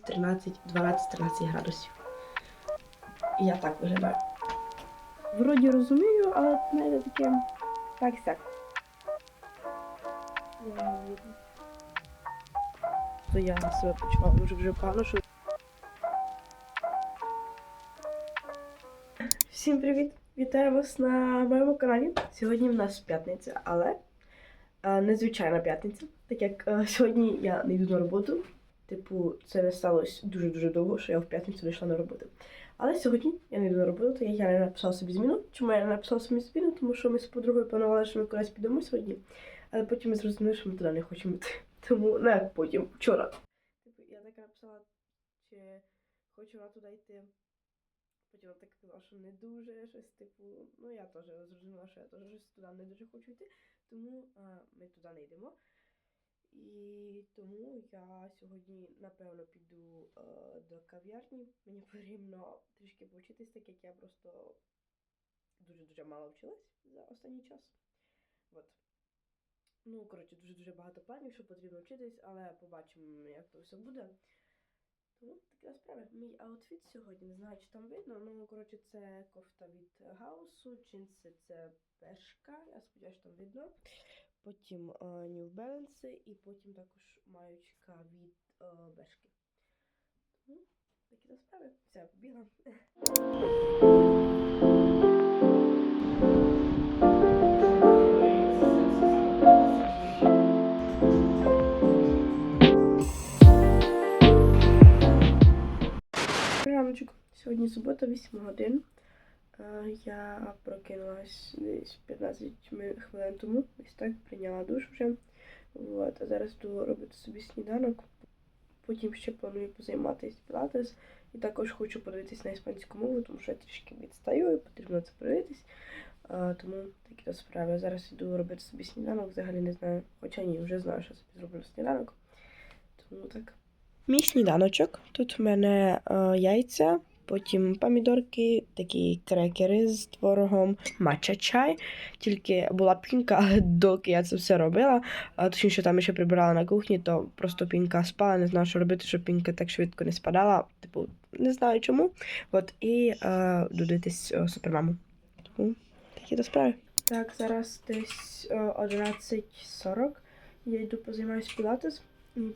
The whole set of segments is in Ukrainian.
13, 12-13 градусів. Я так виглядаю. Вроді розумію, але знаєте таке так сяк. То я себе почувала дуже вже погано, що. Всім привіт! Вітаю вас на моєму каналі. Сьогодні в нас п'ятниця, але е, незвичайна п'ятниця, так як е, сьогодні я не йду на роботу. Типу, це не сталося дуже-дуже довго, що я в п'ятницю не на роботу. Але сьогодні я не йду на роботу, як я не написала собі зміну. Чому я не написала собі зміну? Тому що ми з подругою планували, що ми кудись підемо сьогодні. Але потім ми зрозуміли, що ми туди не хочемо йти. Тому не як потім, вчора. Типу, я так написала, чи хочу вона туди йти. Потім вона так сказала, що не дуже щось, типу, ну я теж зрозуміла, що я теж щось туди не дуже хочу йти, тому а, ми туди не йдемо. І тому я сьогодні, напевно, піду е, до кав'ярні. Мені потрібно трішки повчитись, так як я просто дуже-дуже мало вчилась за останній час. От. Ну, коротше, дуже-дуже багато планів, що потрібно вчитись, але побачимо, як то все буде. Тому така справа. Мій аутфіт сьогодні, не знаю, чи там видно. Ну, коротше, це кофта від Гаусу, джинси це Бершка, я сподіваюся, що там видно. Потім е, New Balance і потім також маючка від е, Бершки. Тому такі то справи. Все, побігла. Сьогодні субота, 8 годин. Е, Я прокинулась десь 15 хвилин тому. Ось так прийняла душ вже. От, а зараз буду робити собі сніданок. Потім ще планую позайматися пілатес. І також хочу подивитись на іспанську мову, тому що я трішки відстаю і потрібно це подивитись. Тому такі то справи. Зараз іду робити собі сніданок, взагалі не знаю. Хоча ні, вже знаю, що собі зроблю сніданок. Тому так. Мій сніданочок. Тут в мене е, яйця, потім помідорки, такі крекери з творогом, матча чай. Тільки була пінка, але доки я це все робила. А точніше, там ще прибирала на кухні, то просто пінка спала, не знала, що робити, щоб пінка так швидко не спадала. Типу, не знаю чому. От, і е, додитись е, супермаму. Тому такі до справи. Так, зараз десь е, 11.40. Я йду позаймаюся пілатес.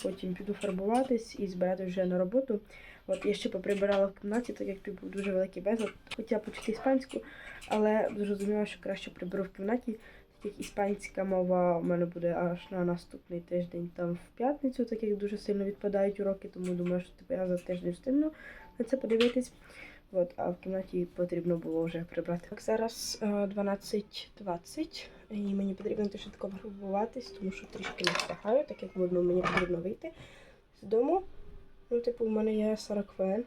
Потім піду фарбуватись і збирати вже на роботу. От я ще поприбирала в кімнаті, так як був дуже великий безлад. Хотіла почути іспанську, але зрозуміла, що краще приберу в кімнаті, як іспанська мова у мене буде аж на наступний тиждень там в п'ятницю, так як дуже сильно відпадають уроки, тому думаю, що типу, я за тиждень встигну на це подивитись. От, а в кімнаті потрібно було вже прибрати. Так, зараз е, 12.20 і мені потрібно теж швидко тому що трішки не встигаю, так як видно, мені потрібно вийти з дому. Ну, типу, в мене є 40 хвилин,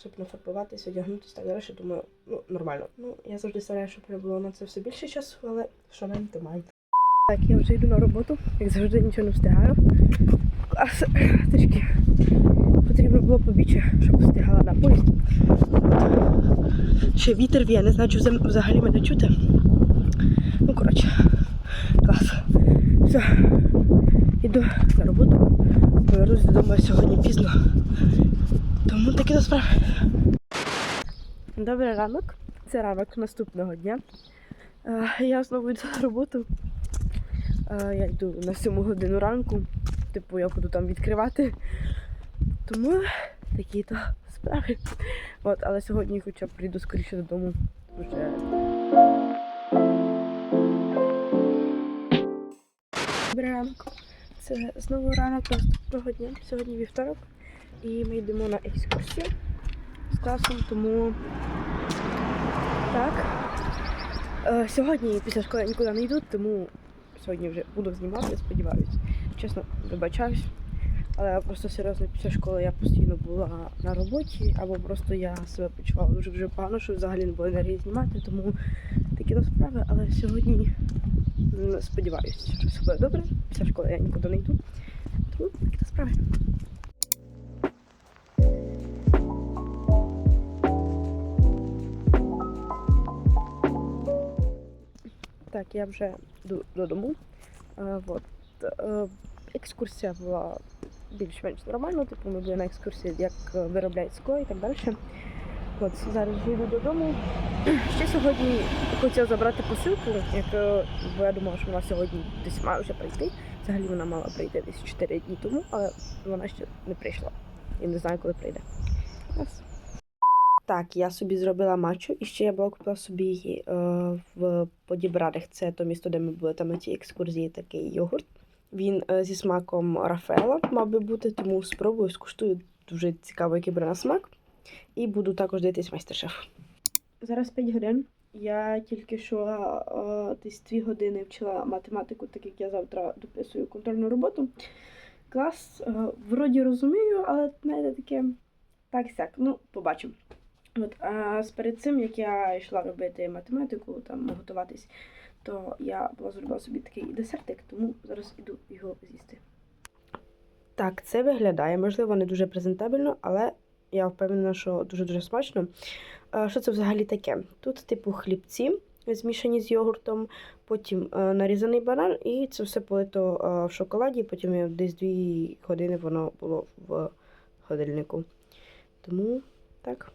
щоб нафарбуватись, одягнутися так далі. Думаю, ну, нормально. Ну, я завжди стараюся, щоб не було на це все більше часу, але що нам, то маємо. Так, я вже йду на роботу, як завжди нічого не встигаю. Клас, трішки потрібно було побіче, щоб встигала на поїзд. Ще вітер віє, не знаю, чи взагалі мене чути. Ну, коротше, клас. Все, йду на роботу. Повернусь додому сьогодні пізно. Тому такі до справи. Добрий ранок. Це ранок наступного дня. Е, Я знову йду на роботу. Е, Я йду на 7 годину ранку. Типу, я буду там відкривати. Тому такі то справи. От, але сьогодні хоча б прийду скоріше додому. Вже Добрий ранок. Це знову ранок наступного дня. Сьогодні вівторок. І ми йдемо на екскурсію з класом, тому так. Е, сьогодні після школи нікуди не йду, тому сьогодні вже буду знімати, сподіваюся. Чесно, вибачаюсь. Але просто серйозно після школи я постійно була на роботі, або просто я себе почувала дуже дуже погано, що взагалі не було енергії знімати, тому такі то справи. Але сьогодні сподіваюся, що все буде добре. Після школи я нікуди не йду. Тому такі то справи. Так, я вже додому. Е, вот. Е, екскурсія була більш-менш нормально. Типу, ми були на екскурсії, як е, виробляють скло і так далі. От зараз йду додому. Ще сьогодні хотіла забрати посилку, як, е, бо я думала, що вона сьогодні десь має вже прийти. Взагалі вона мала прийти десь 4 дні тому, але вона ще не прийшла. І не знаю, коли прийде. Так, я собі зробила матчу, і ще я була купила собі е, в Подібрадах. Це то місто, де ми були там на тій екскурсії, такий йогурт. Він е, зі смаком Рафаела мав би бути, тому спробую, скуштую. Дуже цікаво, який буде на смак. І буду також дивитись майстер-шеф. Зараз 5 годин. Я тільки що е, десь 2 години вчила математику, так як я завтра дописую контрольну роботу. Клас, е, вроді розумію, але знаєте, таке так сяк. Ну, побачимо. От, а перед цим, як я йшла робити математику, там готуватись, то я була зробила собі такий десертик, тому зараз іду його з'їсти. Так, це виглядає, можливо, не дуже презентабельно, але я впевнена, що дуже-дуже смачно. Що це взагалі таке? Тут, типу, хлібці змішані з йогуртом, потім е, нарізаний банан, і це все полито е, в шоколаді. Потім десь дві години воно було в холодильнику. Тому так.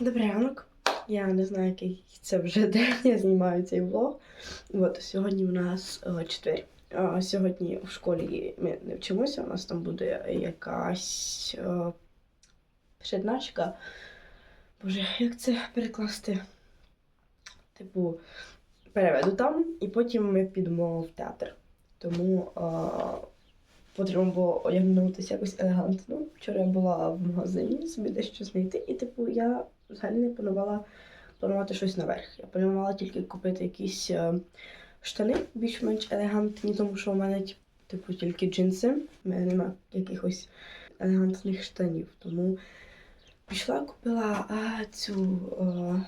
Добрий ранок. Я не знаю, який це вже день. Я знімаю цей влог. От сьогодні у нас е, четвер. Сьогодні в школі ми не вчимося. У нас там буде якась предначка. Боже, як це перекласти? Типу, переведу там, і потім ми підемо в театр. Тому е, потрібно було одягнутися якось елегантно. Вчора я була в магазині, собі дещо знайти, і типу я взагалі не планувала планувати щось наверх. Я планувала тільки купити якісь е, штани більш-менш елегантні, тому що у мене типу тільки джинси. У мене немає якихось елегантних штанів. Тому пішла купила а, цю. е,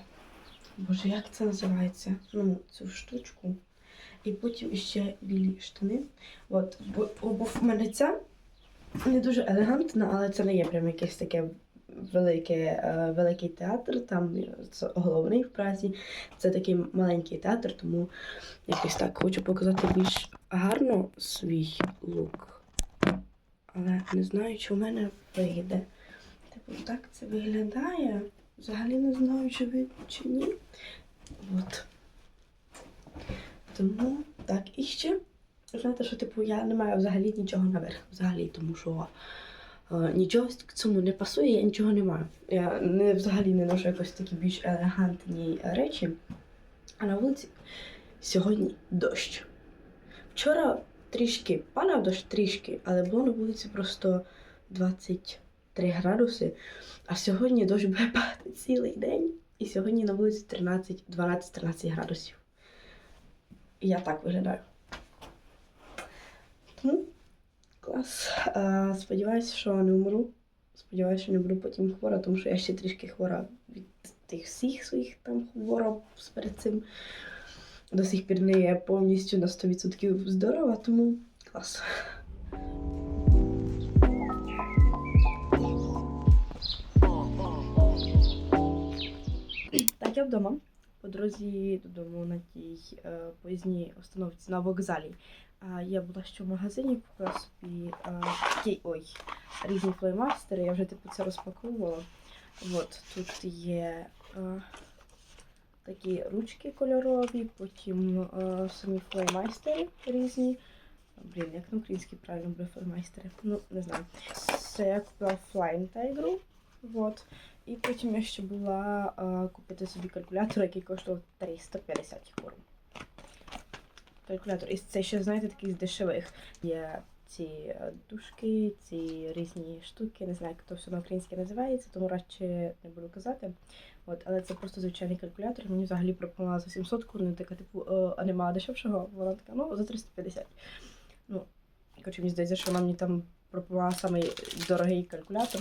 Боже, як це називається? Ну, цю штучку. І потім ще білі штани. От, бо обув в мене ця не дуже елегантна, але це не є прям якесь таке велике, е, великий театр. Там це головний в Празі. Це такий маленький театр, тому якось так хочу показати більш гарно свій лук. Але не знаю, чи в мене вийде. Типу, так це виглядає. Взагалі не знаю, чи видно, чи ні. От. Тому так, і ще. Знаєте, що типу я не маю взагалі нічого наверх. Взагалі, тому що е, нічого цьому не пасує, я нічого не маю. Я не, взагалі не ношу якось такі більш елегантні речі. А на вулиці сьогодні дощ. Вчора трішки падав дощ трішки, але було на вулиці просто 23 градуси. А сьогодні дощ буде падати цілий день. І сьогодні на вулиці 13, 12-13 градусів. І я так виглядаю. Тому клас. А, сподіваюся, що не умру. Сподіваюся, що не буду потім хвора, тому що я ще трішки хвора від тих всіх своїх там хвороб перед цим. До сих пір не є повністю на 100% здорова, тому клас. Я вдома. По дорозі додому на тій е, поїзній установці на вокзалі. А, я була ще в магазині, купила собі е, ой, різні флеймастери. Я вже типу це розпаковувала. От тут є е, такі ручки кольорові, потім е, самі флеймайстери різні. Блін, як на українській правильно буде флеймайстери? Ну, не знаю. Це я купила Flying Tiger. Вот. І потім я ще була е, купити собі калькулятор, який коштував 350 євро. Калькулятор. І це ще, знаєте, такий з дешевих. Є ці е, дужки, ці різні штуки, не знаю, як то все на українське називається, тому радше не буду казати. От, але це просто звичайний калькулятор. Мені взагалі пропонувала за 700 курни, така, типу, «Е, а немає дешевшого. Вона така, ну, за 350. Ну, коротше, мені здається, що вона мені там пропонувала самий дорогий калькулятор.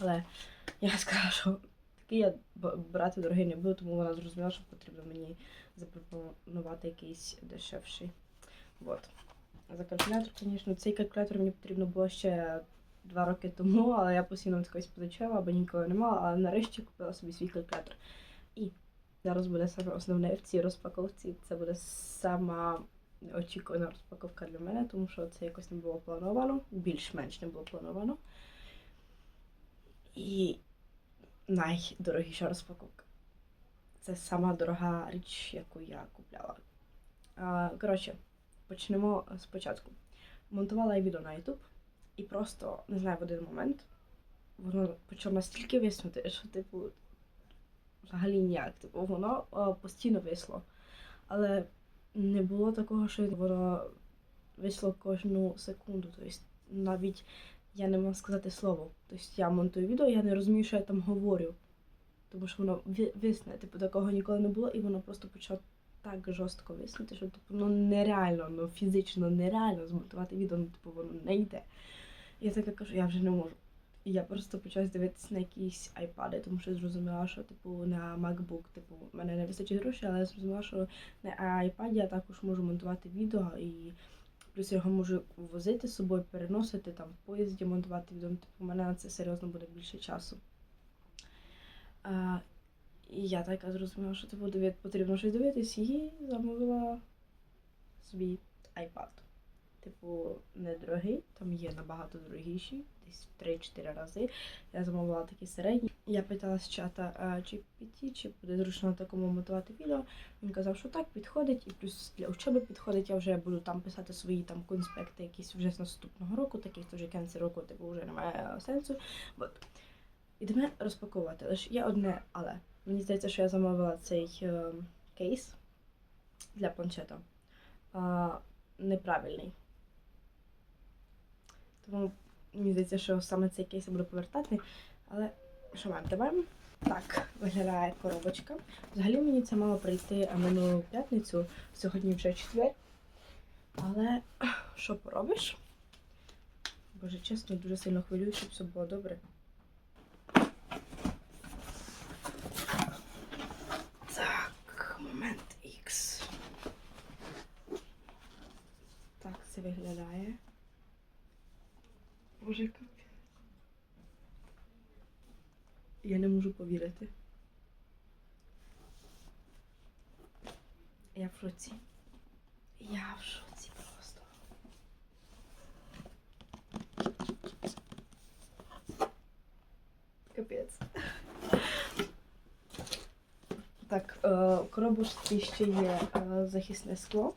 Але я сказала, що такий я брати дорогий не буду, тому вона зрозуміла, що потрібно мені запропонувати якийсь дешевший. Вот. За калькулятор, звісно, цей калькулятор мені потрібно було ще два роки тому, але я постійно когось позичала, або ніколи не мала, але нарешті купила собі свій калькулятор. І зараз буде саме основне в цій розпаковці. Це буде сама неочікувана розпаковка для мене, тому що це якось не було плановано, більш-менш не було плановано. І найдорогіша розпаковка. Це сама дорога річ, яку я купляла. Коротше, почнемо спочатку. Монтувала я відео на YouTube, і просто, не знаю, в один момент воно почало настільки виснути, що, типу, взагалі ніяк. Типу, воно постійно висло. Але не було такого, що воно вийшло кожну секунду. Тобто навіть я не можу сказати слово. Тобто я монтую відео, я не розумію, що я там говорю. Тому що воно висне, типу, такого ніколи не було, і воно просто почало так жорстко виснути, що типу, ну нереально, ну фізично нереально змонтувати відео, ну типу воно не йде. Я таке кажу, я вже не можу. І я просто почала дивитися на якісь айпади, тому що зрозуміла, що типу на MacBook, типу, в мене не вистачить грошей, але я зрозуміла, що на iPad я також можу монтувати відео і плюс я його можу возити з собою, переносити там в поїзді, монтувати відео. Типу, у мене на це серйозно буде більше часу. А, і я така зрозуміла, що диві- потрібно щось дивитись, і замовила собі iPad. Типу, недорогий, там є набагато дорогіші, десь в 3-4 рази. Я замовила такий середній. Я питала з чата чи піти, чи буде зручно на такому монтувати відео. Він казав, що так, підходить, і плюс для учоби підходить. Я вже буду там писати свої там конспекти якісь вже з наступного року, таких вже кінці року, типу, вже немає сенсу. От. Ідемо розпаковувати. Лише є одне але. Мені здається, що я замовила цей е, кейс для планшета. А, неправильний. Тому мені здається, що саме цей кейс я буду повертати. Але що маємо? тебе? Так, виглядає коробочка. Взагалі мені це мало прийти минулу п'ятницю, сьогодні вже четвер. Але що поробиш? Боже, чесно, дуже сильно хвилююсь, щоб все було добре. Так, момент X. Так, це виглядає. Боже, як. Я не можу повірити. Я в шоці. Я в шоці просто. Капець. Так, в коробочці ще є захисне скло.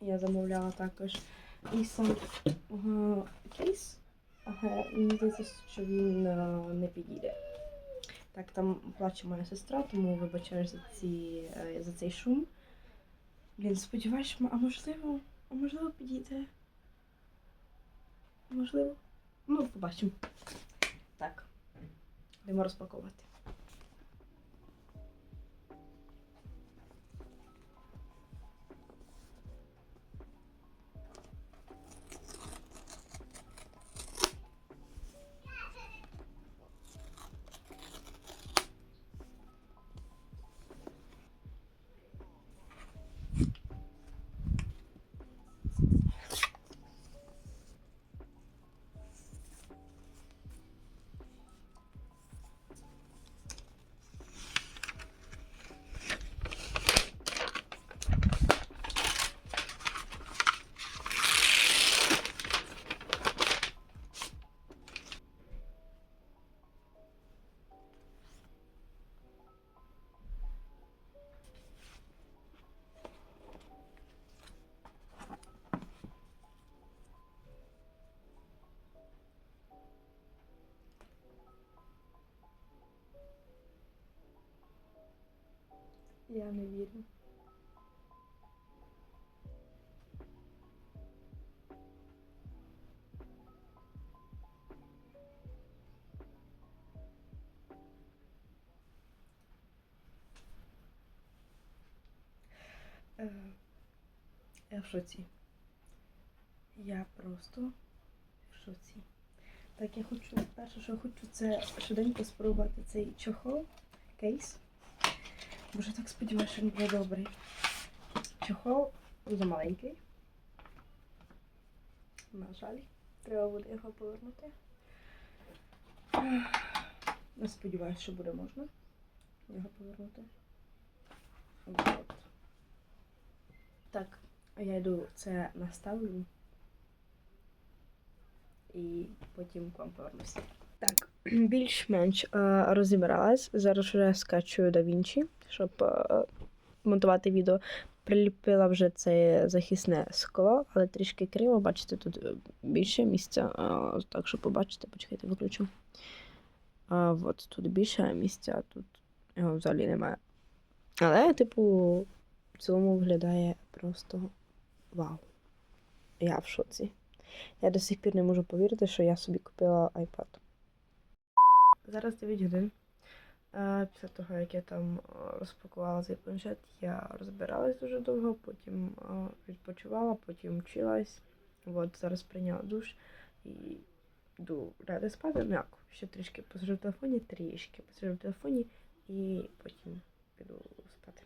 Я замовляла також. І сам е, кейс. Ага, мені здається, що він е, не підійде. Так, там плаче моя сестра, тому вибачаю за, ці, е, за цей шум. Блін, сподіваюся, а можливо, а можливо підійде. Можливо. Ну, побачимо. Так. Йдемо розпаковувати. Я не вірю. Е, Я в шоці. Я просто в шоці. Так, я хочу, перше, що хочу, це швиденько спробувати цей чохол, кейс. Боже, так сподіваюся, що він буде добрий. Чохол замаленький. На жаль, треба буде його повернути. Не сподіваюся, що буде можна його повернути. От. Так, я йду це наставлю. І потім к вам повернуся. Так, більш-менш е, розібралась. Зараз вже скачую DaVinci, щоб е, монтувати відео. Приліпила вже це захисне скло, але трішки криво. Бачите, тут е, більше місця. е, так, щоб побачите, почекайте, виключу. А, от тут більше місця, тут його взагалі немає. Але, типу, в цілому виглядає просто вау. Я в шоці. Я до сих пір не можу повірити, що я собі купила iPad. Зараз 9 годин. Е, після того, як я там е, розпакувала цей планшет, я розбиралась дуже довго, потім е, відпочивала, потім вчилась. От зараз прийняла душ і йду ради спати. Ну, М'яко. Ще трішки посижу в телефоні, трішки посижу в телефоні і потім піду спати.